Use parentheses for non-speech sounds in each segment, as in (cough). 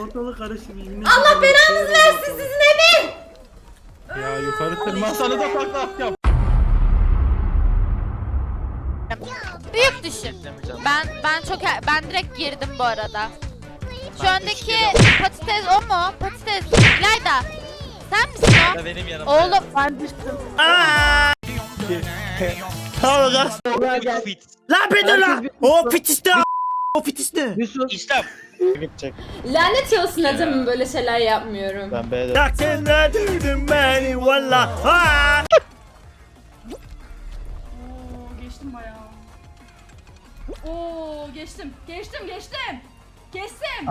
ortalık karışık. Allah belanızı versin sizin emin. Ya yukarı tırmansanız da takla atacağım. Büyük düşün. Ben ben çok ben direkt girdim bu arada. Şu öndeki patates o mu? Patates. İlayda. Sen misin o? Benim yanımda. Oğlum Ben düştüm. Tamam gaz. Fit. Lan bir dur lan. O pitiste. O pitiste. Yusuf. İstem. Gidecek. Lanet olsun adamım böyle şeyler yapmıyorum. Ben B'de. Ne dedin beni valla. Ha. Oo geçtim bayağı. Oo geçtim. Geçtim geçtim. Kestim.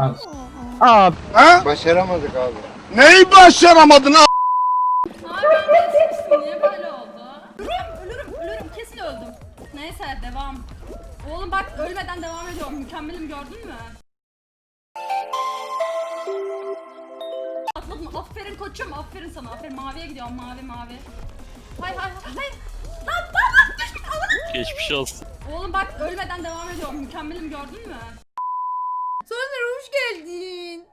Başaramadık abi. Neyi başaramadın a- Abi ben geçmiştim. Niye böyle oldu? Ölürüm ölürüm ölürüm. Kesin öldüm. Neyse devam. Oğlum bak ölmeden devam ediyorum. Mükemmelim gördün mü? Atladım. Aferin koçum. Aferin sana. Aferin. Maviye gidiyorum. Mavi mavi. Hay hay hay. hay. Lan lan lan düştüm. Allah'ım. Geçmiş olsun. Oğlum bak ölmeden devam ediyorum. Mükemmelim gördün mü? Soner hoş geldin.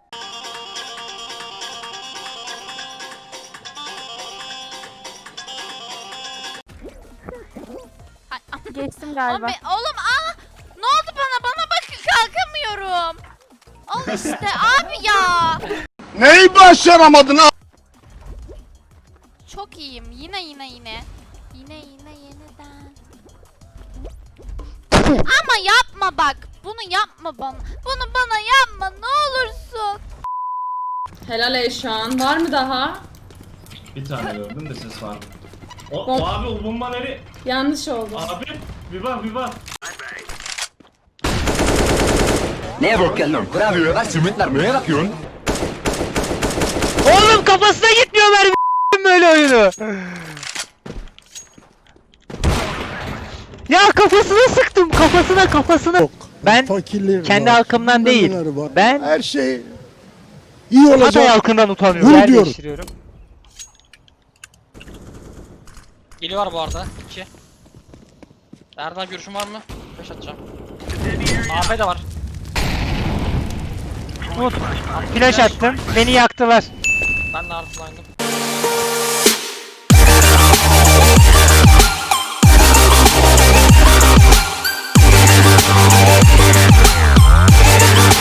Geçtim galiba. be- oğlum aa işte abi ya. Neyi başaramadın a- Çok iyiyim. Yine yine yine. Yine yine yeniden. Ama yapma bak. Bunu yapma bana. Bunu bana yapma ne olursun. Helal Eşan. Var mı daha? Bir tane gördüm de ses var? O, o abi o bomba nere? Yanlış oldu. Abi bir bak bir bak. Neye bakıyorsun? Bravo, bak simitler neye bakıyorsun? Oğlum kafasına gitmiyor mermi (laughs) böyle oyunu. Ya kafasına sıktım kafasına kafasına. Ben Fakirliğim kendi halkımdan değil. Ben Her şey iyi Hatay olacak. halkından utanıyorum. Vur Yer diyorum. değiştiriyorum. Geli var bu arada. 2. Erdal görüşün var mı? 5 atacağım. AP de var. Umut flash attım. Beni yaktılar. Ben de artılaydım.